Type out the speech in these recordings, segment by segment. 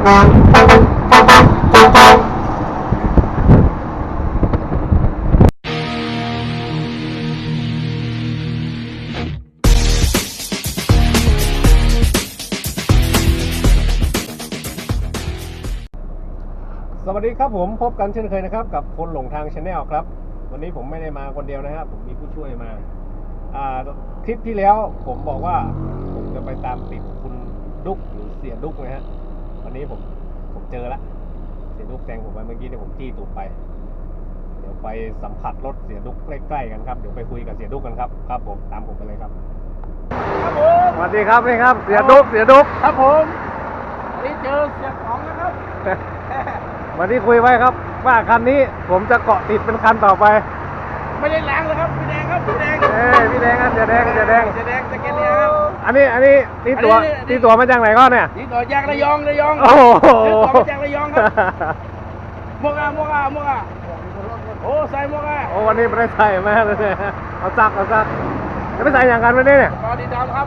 สวัสดีครับผมพบกันเช่นเคยนะครับ กับคนหลงทางชาแนลครับ วันนี้ผมไม่ได้มาคนเดียวนะครับผมมีผู้ช่วยมาอ่าคลิปที่แล้วผมบอกว่าผมจะไปตามติดคุณดุกหรือเสียดุกนะฮะ วันนี้ผมผมเจอละเสียดุกแซงผมไปเมื่อกี้เนี่ยผมจี้ตูดไป เดี๋ยวไปสัมผัสรถเสียดุกใกล้ๆกันครับ เดี๋ยวไปคุยกับเสียดุกกันครับ ครับผมตามผมไปเลยครับครับผมสวัสดีครับนี่ครับ เสียดุกเสียดุกครับผมวันนี้เจอเสียของนะครับวันนี้คุยไว้ครับ ว่าคันนี้ผมจะเกาะติดเป็นคันต่อไป ไม่ได้ล้างเลยครับพี่แดงครับพี่แดงเอ้ยพี่แดงครับเสียแดงเสียแดงเสียแดงสแกนเนียครับ อันนี้อันนี้ตีตัวอันนี้อันนี้ ตีตัวมาจากไหนก็เนี่ย นี่ต่อยางระยองระยองโอ้โห นี่ต่อมาจากระยองครับมวกอะมวกอะมวกอะโอ้ใส่มวกอะโอ้วันนี้ไม่ได้ใส่มาเลยเนี่ยเอาซักเอาซักจะไม่ใส่อย่างกันวันนี้เนี่ยรอดีดำครับ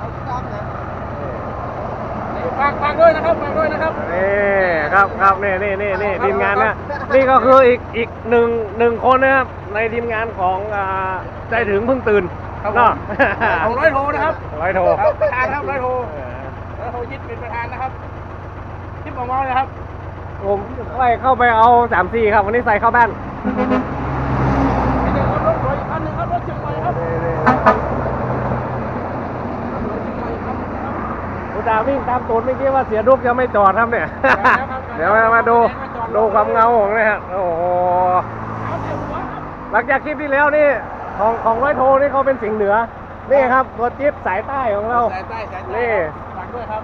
นี่ฝากฝากด้วยนะครับฝากด้วยนะครับ นี่ครับครับนี่นี่นี่นี่ทีมงานนะนี่ก็คืออีกอีกหนึ่งหนึ่งคนนะครับในทีมงานของอ่าใจถึงเพิ่งตื่น ครับผมเนาะของร้อยโทนะครับร้อยโทครับประธานครับร้อยโทเออร้อยโทยึดเป็นประธานนะครับทิปของเราเลยครับผมไปเข้าไปเอาสามสี่ครับวันนี้ใส่เข้าบ้านนี่เดี๋ยวรถสวยอีกคันหนึงครับรถเชียงใหม่ครับนี่นี่รถเชียงใหม่อีกคันหนึ่งครับอุตส่าห์วิ่งตามตูนเมื่อกี้ว่าเสียดุกยังไม่จอดครับเนี่ย เดี๋ยวมามาดูดูความเงาของเนี่ยฮะโอ้โหเอาเดี๋ยวหัวครับหลังจากคลิปที่แล้วนี่ ของของร้อยโทนี่เขาเป็นสิงห์เหนือ นี่ครับตัวจิ๊บสายใต้ของเรา สายใต้สายใต้นี่ ฝากด้วยครับ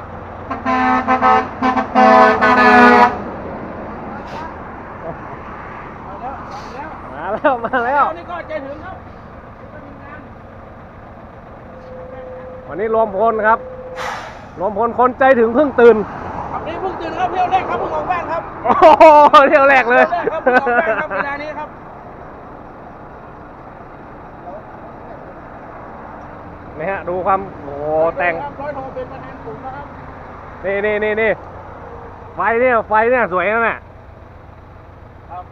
มาแล้วมาแล้วมาแล้วมาแล้ว นี่ก็ใจถึงครับจะมีงานวันนี้รวมพลครับ รวมพลคนใจถึงเพิ่งตื่นครับนี่เพิ่งตื่นครับเที่ยวแรกครับเพิ่งออกบ้านครับโอ้โหเที่ยวแรกเลย ที่วแรกครับเพิ่งออกบ้านครับเวลานี้ครับ นี่ฮะดูความโอ้โหแต่งครับร้อยโทเป็นประธานกลุ่มนะครับนี่นี่นี่นี่ไฟเนี่ยไฟเนี่ยสวยนะเนี่ยครับ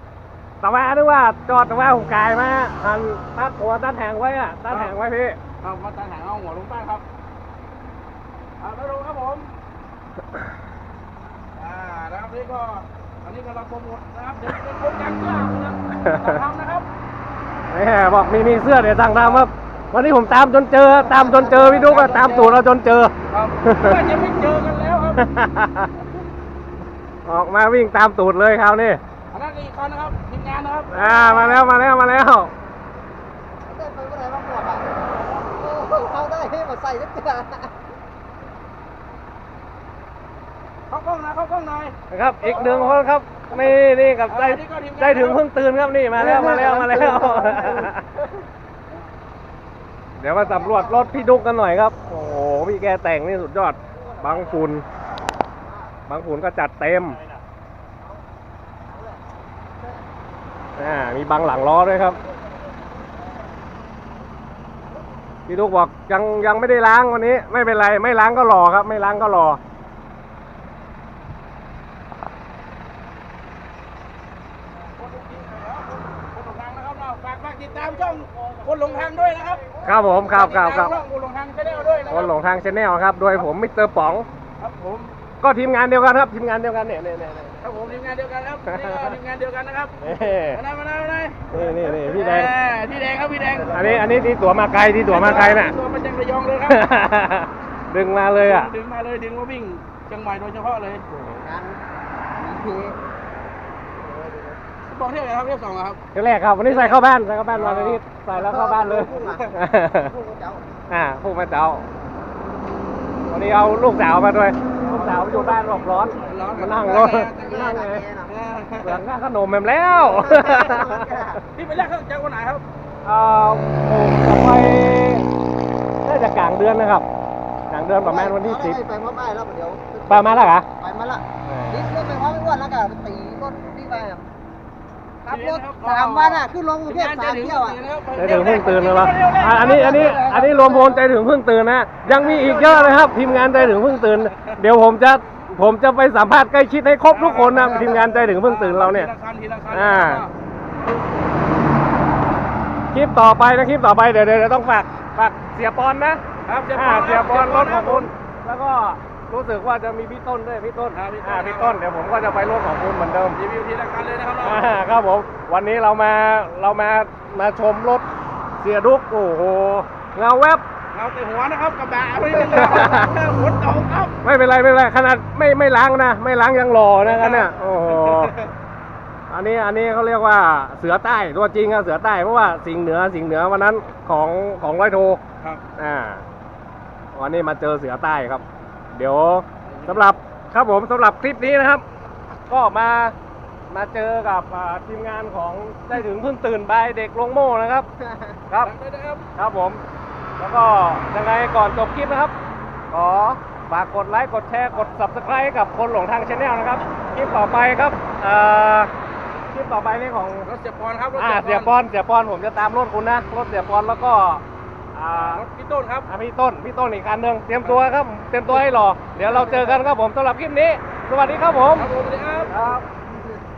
แต่ว่านึกว่าจอดแต่ว่าผมกายมาหันตัดหัวตัดแหงไว้อะตัดแหงไว้พี่ครับมาตั้งหางเอาหัวลงบ้านครับครับร้อยโทครับผมอ่านะครับนี่ก็อันนี้กำลังโปรโมทนะครับเดี๋ยวเป็นโครงการเสื้อนะครับทำนะครับแหมบอกมีมีเสื้อเดี๋ยวสั่งทำครับ วันนี้ผมตามจนเจอ ตามจนเจอพี่ดุ๊กอะตามตูดเราจนเจอ ครับว่าจะไม่เจอกันแล้วครับออกมาวิ่งตามตูดเลยคราวนี้อันนั้นอีกคนนะครับทีมงานนะครับอ่ามาแล้วมาแล้วมาแล้วได้ไปเมื่อไหร่บ้างหมดอะโอ้โหเขาได้ให้มาใส่สักตัวเข้ากล้องหนะเข้ากล้องหน่อย นะครับอีกหนึ่งคนครับนี่นี่กับใจอ่านี่ก็ทีมงานใจถึงเพิ่งตื่นครับนี่มาแล้วมาแล้วมาแล้วเดี๋ยวมาสำรวจรถพี่ดุ๊กกันหน่อยครับ โอ้โห พี่แกแต่งนี่สุดยอด บางฝุ่น บางฝุ่นก็จัดเต็มอ่ามีบางหลังล้อด้วยครับ พี่ดุ๊กบอกยังยังไม่ได้ล้างวันนี้ ไม่เป็นไร ไม่ล้างก็รอครับ ไม่ล้างก็รอ คนหลงทางนะครับเรา ฝากฝากติดตามช่องคนหลงทางด้วยนะครับครับผมครับครับครับติดตามช่องคนหลงทางชาแนลด้วยนะครับนหลงทางชแนลครับ โดยผมมิสเตอร์ป๋อง ครับผมก็ทีมงานเดียวกันครับ ทีมงานเดียวกันเนี่ยเนี่ยเนี่ยเนี่ย ครับผมทีมงานเดียวกันครับนี่ก็ทีมงานเดียวกันนะครับนี่มาหน่อยมาหน่อยมาหน่อยนี่นี่นี่พี่แดง เออพี่แดงครับพี่แดงอันนี้อันนี้ที่ตัวมาไกลที่ตัวมาไกลน่ะ ตัวมาจากระยองเลยครับ ดึงมาเลยอะ ดึงมาเลยดึงมาวิ่งเชียงใหม่โดยเฉพาะเลยงานมี บอกเที่ยวไหนครับเที่ยวสองเหรอครับ เที่ยวแรกครับ วันนี้ใส่เข้าบ้านใส่เข้าบ้านวันนี้ใส่แล้วเข้าบ้านเลยพูดเจ้าอ่าพูดมาเจ้า วันนี้เอาลูกสาวมาด้วย ลูกสาวอยู่บ้านหลบร้อนร้อนมานั่งรถนั่งไงเปลืองค่าขนมแมมแล้วพี่ไปแรกเขาจากวันไหนครับเอ่อผมจะไปน่าจะกลางเดือนนะครับกลางเดือนประมาณวันที่สิบไปพร้อมไอ้แล้วเดี๋ยวประมาณแล้วเหรอไปมาละนี่เรื่องไปพร้อมไอ้อ้วนแล้วก็ตีรถพี่ไปครับ ขับรถสามวันอะขึ้นลงกรุงเทพสามเที่ยวอะใจถึงเพิ่งตื่นเลยเหรออะอันนี้อันนี้อันนี้รวมพลใจถึงเพิ่งตื่นนะ ยังมีอีกเยอะนะครับ ทีมงานใจถึงเพิ่งตื่น เดี๋ยวผมจะผมจะไปสัมภาษณ์ใกล้ชิดให้ครบทุกคนนะทีมงานใจถึงเพิ่งตื่นเราเนี่ยทีละคันทีละคันอ่าคลิปต่อไปนะคลิปต่อไปเดี๋ยวเดี๋ยวเดี๋ยวต้องฝากฝากเสียปอนนะครับเสียปอ่าอนเสียปอนรถของคุณคแล้วก็ รู้สึกว่าจะมีพี่ต้นด้วยพี่ต้นครับพี่ต้น อ่าพี่ต้นเดี๋ยวผมก็จะไปรถของคุณเหมือนเดิมรีวิวทีละคันเลยนะครับอ่าครับผมวันนี้เรามาเรามามาชมรถเสียดุกโอ้โหเงาแวบ เราแต่หัวนะครับกระบะไม่ได้เลยฝนตกครับ ไม่เป็นไรไม่เป็นไรขนาดไม่ไม่ล้างนะ ไม่ล้างยังหล่อนะกันเนี่ยโอ้โหอันนี้อันนี้เขาเรียกว่าเสือใต้ตัวจริงอะเสือใต้เพราะว่าสิงห์เหนือสิงห์เหนือวันนั้นของของร้อยโทครับ อ่าวันนี้มาเจอเสือใต้ครับ เดี๋ยวสำหรับครับผมสำหรับคลิปนี้นะครับ ก็มามาเจอกับอ่าทีมงานของได้ถึงเพิ่งตื่นบายเด็กลงโม่นะครับครับได้นะครับ ครับผม แล้วก็ยังไงก่อนจบคลิปนะครับ ขอฝากกดไลค์ กดแชร์ กด subscribe ให้กับคนหลงทางชาแนลนะครับ คลิปต่อไปครับเอ่อคลิปต่อไปนี่ของรถเสียปอนครับรถอ่าเสียปอนเสียปอนผมจะตามรถคุณนะ รถเสียปอนแล้วก็ อ่ารถพี่ต้นครับ อ่าพี่ต้นพี่ต้นอีกคันหนึ่งเตรียมตัวครับ เตรียมตัวให้รอเดี๋ยวเราเจอกันครับผมสำหรับคลิปนี้ สวัสดีครับผม ครับผมสวัสดีครับครับ